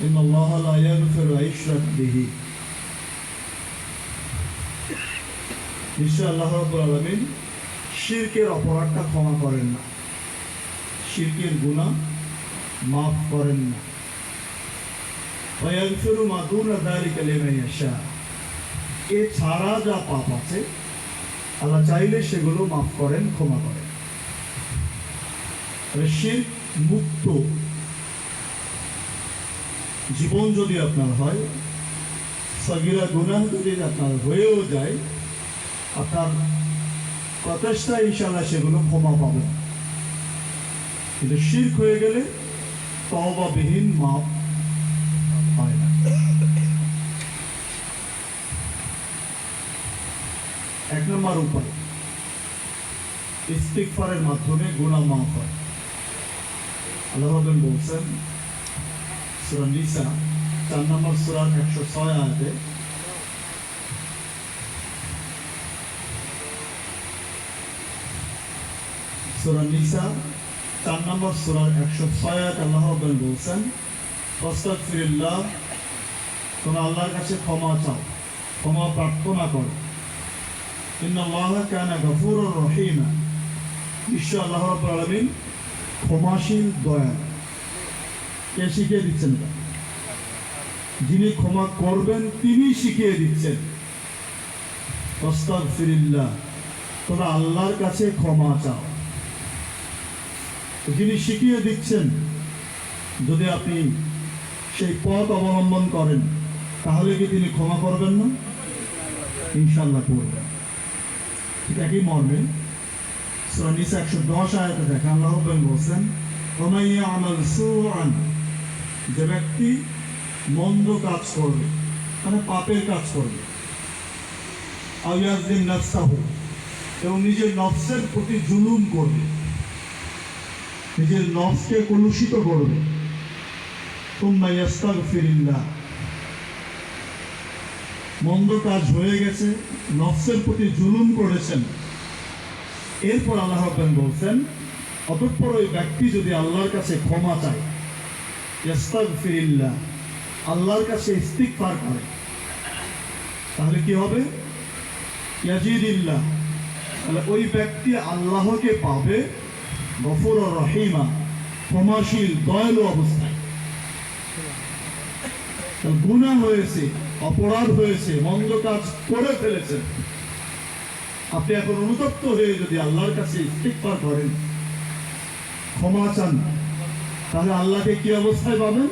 إن الله لا يغفر أن يشرك به নিশ্চয় আল্লাহ রাব্বুল আলামিন শিরকের অপরাধটা ক্ষমা করেন না শিরকের গুনাহ মাফ করেন না ওয়াগফিরু মা দুনা যালিকা লিমান ইয়াশা এছাড়া যা পাপ আছে আল্লাহ চাইলে সেগুলো মাফ করেন ক্ষমা করেন তবে শিরক মুক্ত জীবন যদি আপনার হয়, সগিরা গুনাহ যদি আপনার হয়েও যায়, আপনার প্রচেষ্টা ইনশাল্লাহ সেগুলো ক্ষমা পাবেন। কিন্তু শির্ক হয়ে গেলে তহবাবিহীন মাপ হয় না। এক নম্বর উপায় ইস্তিকফারের মাধ্যমে গুণা মাফ হয়। আল্লাহ বলছেন সূরা নিসা, চার নম্বর সূরার একশো ছয় আয়াতে। সূরা নিসা, চার নম্বর সূরার একশো ছয় আয়াত আল্লাহ বলছেন, আস্তাগফিরুল্লাহ, তোমরা আল্লাহর কাছে ক্ষমা চাও, ক্ষমা প্রার্থনা করো। ইন্নাল্লাহ কানা গফুরুর রহিমা। ঈশ্বর আল্লাহ আলামিন ক্ষমাশীল দয়া কে শিখিয়ে দিচ্ছেন। এটা? যিনি ক্ষমা করবেন তিনি শিখিয়ে দিচ্ছেন। আস্তাগফিরুল্লাহ তোমরা আল্লাহর কাছে ক্ষমা চাও। যিনি শিখিয়ে দিচ্ছেন, যদি আপনি সেই পথ অবলম্বন করেন, তাহলে কি তিনি ক্ষমা করবেন না? ইনশাল্লাহ করবেন। ঠিক একই মর্মে সূরা একশো দশ আয়াতে দেখেন আল্লাহ বলছেন যে ব্যক্তি মন্দ কাজ করবে মানে পাপের কাজ করবে। আউয়াজিম নাফসাহু, এবং নিজের নফসের প্রতি জুলুম করবে। নিজের নফসকে কলুষিত করবে। তুম্মা ইয়াস্তাগফিরিল্লাহ। মন্দ কাজ হয়ে গেছে, নফসের প্রতি জুলুম করেছেন। এরপর আল্লাহ বলছেন, অতঃপর ওই ব্যক্তি যদি আল্লাহর কাছে ক্ষমা চায় আল্লাহর কাছে ইস্তিগফার করে। তাহলে কি হবে? ইয়াজিদিল্লাহ। তাহলে ওই ব্যক্তি আল্লাহকে পাবে গফুর রহিমা ক্ষমাশীল, দয়ালু অবস্থায়। গুণা হয়েছে, অপরাধ হয়েছে, মন্দ কাজ করে ফেলেছেন আপনি এখন অনুতপ্ত হয়ে যদি আল্লাহর কাছে ইস্তিগফার করেন, ক্ষমা চান। তাহলে আল্লাহকে কি অবস্থায় পাবেন?